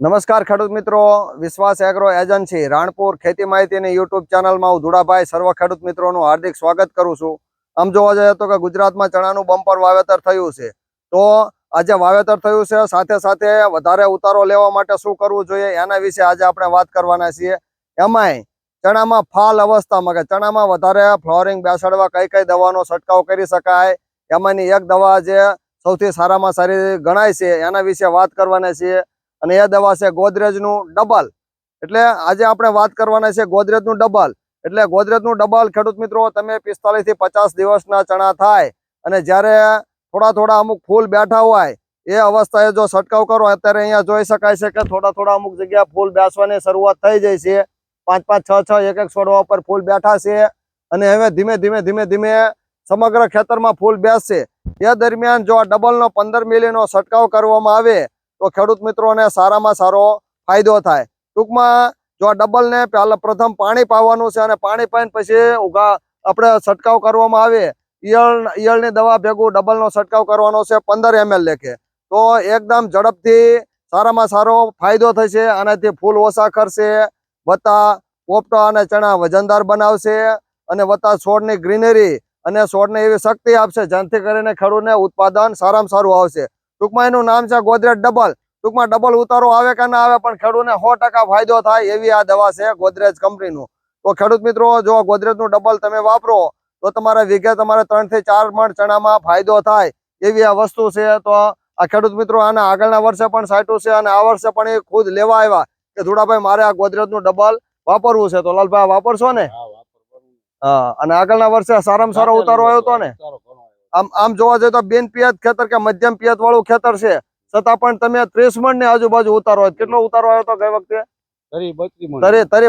નમસ્કાર ખેડૂત મિત્રો, વિશ્વાસ એગ્રો એજન્સી, રાણપુર ખેતી માહિતીની યુટ્યુબ ચેનલમાં હું ધુડાભાઈ, સર્વ ખેડૂત મિત્રોનું હાર્દિક સ્વાગત કરું છું. આમ જોવા જઈએ તો કે ગુજરાતમાં ચણાનું બમ્પર વાવેતર થયું છે. તો આજે વાવેતર થયું છે, સાથે સાથે વધારે ઉતારો લેવા માટે શું કરવું જોઈએ એના વિશે આજે આપણે વાત કરવાના છીએ. એમાંય ચણામાં ફાલ અવસ્થામાં, કે ચણામાં વધારે ફ્લોરિંગ બેસાડવા કઈ કઈ દવાનો છંટકાવ કરી શકાય, એમાંની એક દવા જે સૌથી સારામાં સારી ગણાય છે એના વિશે વાત કરવાના છીએ. અને એ દવા છે ગોદરેજનું ડબલ. એટલે આજે આપણે વાત કરવાના છે ગોદરેજનું ડબલ. એટલે ગોદરેજનું ડબલ, ખેડૂત મિત્રો, તમે પિસ્તાલીસથી પચાસ દિવસના ચણા થાય. અને જ્યારે થોડા થોડા અમુક ફૂલ બેઠા હોય, એ અવસ્થાએ જો છંટકાવ કરો, અત્યારે અહીંયા જોઈ શકાય છે કે થોડા થોડા અમુક જગ્યા ફૂલ બેસવાની શરૂઆત થઈ જાય છે. પાંચ પાંચ, છ છ, એક એક છોડવા ઉપર ફૂલ બેઠા છે. અને હવે ધીમે ધીમે ધીમે ધીમે સમગ્ર ખેતરમાં ફૂલ બેસશે. એ દરમિયાન જો ડબલનો પંદર મિલીનો છંટકાવ કરવામાં આવે તો ખેડૂત મિત્રોને સારામાં સારો ફાયદો થાય. ટૂંકમાં જો આ ડબલ ને પહેલા પ્રથમ પાણી પાવાનું છે અને પાણી પાઈને પછી ઉગા આપણે છંટકાવ કરવામાં આવે, ઈયળ ઈયળની દવા ભેગું ડબલનો છંટકાવ કરવાનો છે પંદર એમએલ લેખે. તો એકદમ ઝડપથી સારામાં સારો ફાયદો થશે, આનાથી ફૂલ ઓછા ખરશે વત્તા પોપટા અને ચણા વજનદાર બનાવશે અને વત્તા છોડની ગ્રીનરી અને છોડને એવી શક્તિ આપશે, જેનાથી કરીને ખેડૂતને ઉત્પાદન સારામાં સારું આવશે. ટૂંકમાં એનું નામ છે ગોદરેજ ડબલ. ટૂંકમાં ડબલ ઉતારો આવે કે ના આવે પણ ખેડૂતને સો ફાયદો થાય એવી આ દવા છે ગોદરેજ કંપનીનું. તો ખેડૂત મિત્રો જો ગોદરેજનું ડબલ તમે વાપરો તો તમારે વીઘે તમારે ત્રણથી ચાર મણ ચણામાં ફાયદો થાય એવી આ વસ્તુ છે. તો આ ખેડૂત મિત્રો આના આગળના વર્ષે પણ સાચું છે અને આ વર્ષે પણ એ ખુદ લેવા આવ્યા કે ધુડાભાઈ મારે આ ગોદરેજનું ડબલ વાપરવું છે. તો લાલભાઈ વાપરશો ને? હા અને આગળના વર્ષે સારામાં સારો ઉતારો આવ્યો હતો ને? આમ આમ જોવા જઈએ તો બેન પિયત ખેતર કે મધ્યમ પિયત વાળું ખેતર છે. છતાં પણ તમે ત્રીસ મણની આજુબાજુ ઉતારો કેટલો ઉતારો આવ્યો હતો ગઈ વખતે? તરી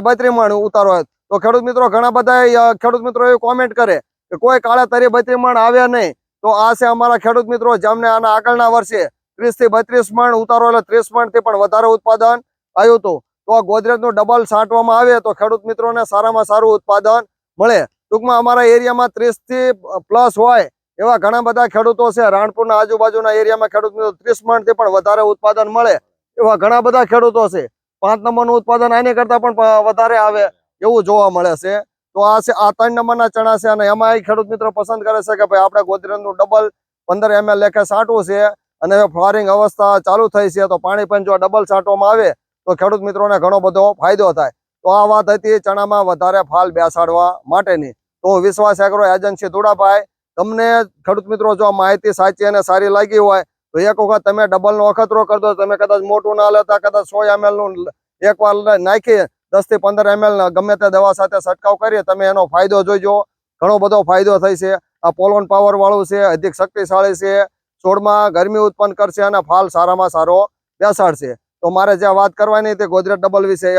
બત્રી મણ. ઉતારો તો ખેડૂત મિત્રો ઘણા બધા ખેડૂત મિત્રો એ કોમેન્ટ કરે કે કોઈ કાળે તરી બત્રી મણ આવ્યા નહીં. તો આ છે અમારા ખેડૂત મિત્રો જેમને આના આગળના વર્ષે ત્રીસથી બત્રીસ મણ ઉતારો એટલે ત્રીસ મણથી પણ વધારે ઉત્પાદન આવ્યું હતું. તો આ ગોદરેજનું ડબલ છાંટવામાં આવે તો ખેડૂત મિત્રોને સારામાં સારું ઉત્પાદન મળે. ટૂંકમાં અમારા એરિયામાં ત્રીસથી પ્લસ હોય એવા ઘણા બધા ખેડૂતો છે. રાણપુરના આજુબાજુના એરિયામાં ખેડૂત મિત્રો ત્રીસ મણથી પણ વધારે ઉત્પાદન મળે એવા ઘણા બધા ખેડૂતો છે. પાંચ નંબરનું ઉત્પાદન આને કરતા પણ વધારે આવે એવું જોવા મળે છે. તો આ છે, આ ત્રણ નંબરના ચણા છે અને એમાં એ ખેડૂત મિત્રો પસંદ કરે છે કે ભાઈ આપણે ગોદરેજનું ડબલ પંદર એમએલ લેખે છાંટવું છે અને ફ્લોરિંગ અવસ્થા ચાલુ થઈ છે તો પાણી પણ જો ડબલ છાંટવામાં આવે તો ખેડૂત મિત્રોને ઘણો બધો ફાયદો થાય. તો આ વાત હતી ચણામાં વધારે ફાલ બેસાડવા માટેની. તો વિશ્વાસ એગ્રો એજન્સી ધુડાભાઈ તમને ખેડૂત મિત્રો, જો માહિતી સાચી અને સારી લાગી હોય, તો એક વખત તમે ડબલ નો અખતરો કરજો તમે કદાચ મોટું ના લેતા, કદાચ સો એમએલનું એક વાર નાખી, દસથી પંદર એમએલ ગમે તે દવા સાથે છંટકાવ કરીએ તમે એનો ફાયદો જોઈજો ઘણો બધો ફાયદો થઈ છે. આ પોલોન પાવર વાળું છે, અધિક શક્તિશાળી છે, છોડમાં ગરમી ઉત્પન્ન કરશે અને ફાલ સારામાં સારો બેસાડશે. તો મારે જે વાત કરવાની તે ગોદરેજ ડબલ વિશે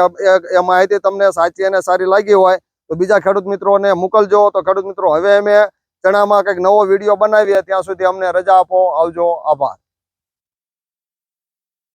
એ માહિતી તમને સાચી અને સારી લાગી હોય, તો બીજા ખેડૂત મિત્રોને મોકલજો. તો ખેડૂત મિત્રો, હવે અમે ચણામાં કંઈક નવો વીડિયો બનાવીએ ત્યાં સુધી અમને રજા આપો. આવજો. આભાર.